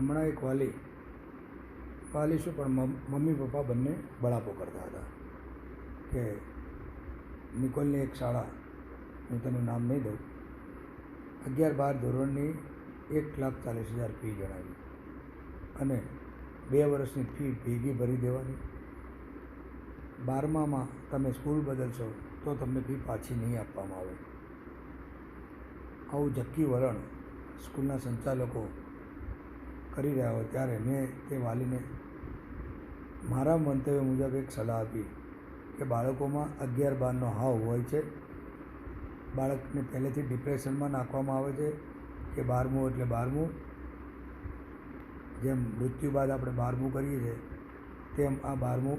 હમણાં એક વાલી વાલી શું પણ મમ્મી પપ્પા બંને બળાપો કરતા હતા. કે નિકોલની એક શાળા, હું તેનું નામ નહીં દઉં. અગિયાર બાર ધોરણની એક લાખ ચાલીસ હજાર ફી જણાવી. અને બે વર્ષની ફી ભેગી ભરી દેવાની. બારમામાં તમે સ્કૂલ બદલશો, તો તમને ફી પાછી નહીં આપવામાં આવે. આવું જક્કી વલણ સ્કૂલના સંચાલકો કરી રહ્યા હોય ત્યારે મેં તે વાલીને મારા મંતવ્ય મુજબ એક સલાહ આપી કે બાળકોમાં અગિયાર બારનો હાવ હોય છે. બાળકને પહેલેથી ડિપ્રેશનમાં નાખવામાં આવે છે કે બારમું એટલે બારમું. જેમ મૃત્યુ બાદ આપણે બારમું કરીએ છીએ, તેમ આ બારમું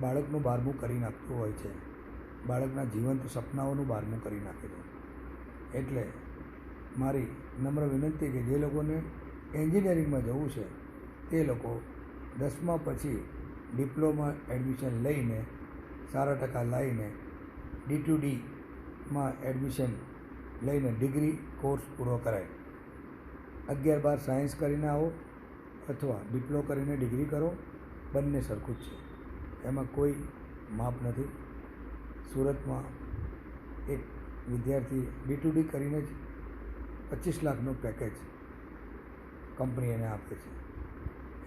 બાળકનું બારમું કરી નાખતું હોય છે. બાળકના જીવંત સપનાઓનું બારમું કરી નાખે છે. એટલે મારી નમ્ર વિનંતી કે જે લોકોને એન્જિનિયરિંગમાં જવું છે, તે લોકો દસમા પછી ડિપ્લોમા એડમિશન લઈને, સારા ટકા લાવીને ડી ટુ ડીમાં એડમિશન લઈને ડિગ્રી કોર્સ પૂરો કરાય. અગિયાર બાર સાયન્સ કરીને આવો અથવા ડિપ્લો કરીને ડિગ્રી કરો, બંને સરખું જ છે. એમાં કોઈ માપ નથી. સુરતમાં એક વિદ્યાર્થી ડી ટુ ડી કરીને જ પચીસ લાખનું પેકેજ કંપની એને આપે છે.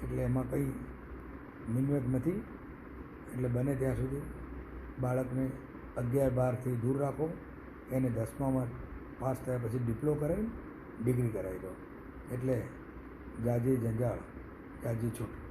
એટલે એમાં કંઈ મિનવેગ નથી. એટલે બને ત્યાં સુધી બાળકને અગિયાર બારથી દૂર રાખો. એને દસમામાં પાસ થયા પછી ડિપ્લો કરાવી ડિગ્રી કરાવી દો. એટલે જાજી જંજાળ જાજી છૂટ.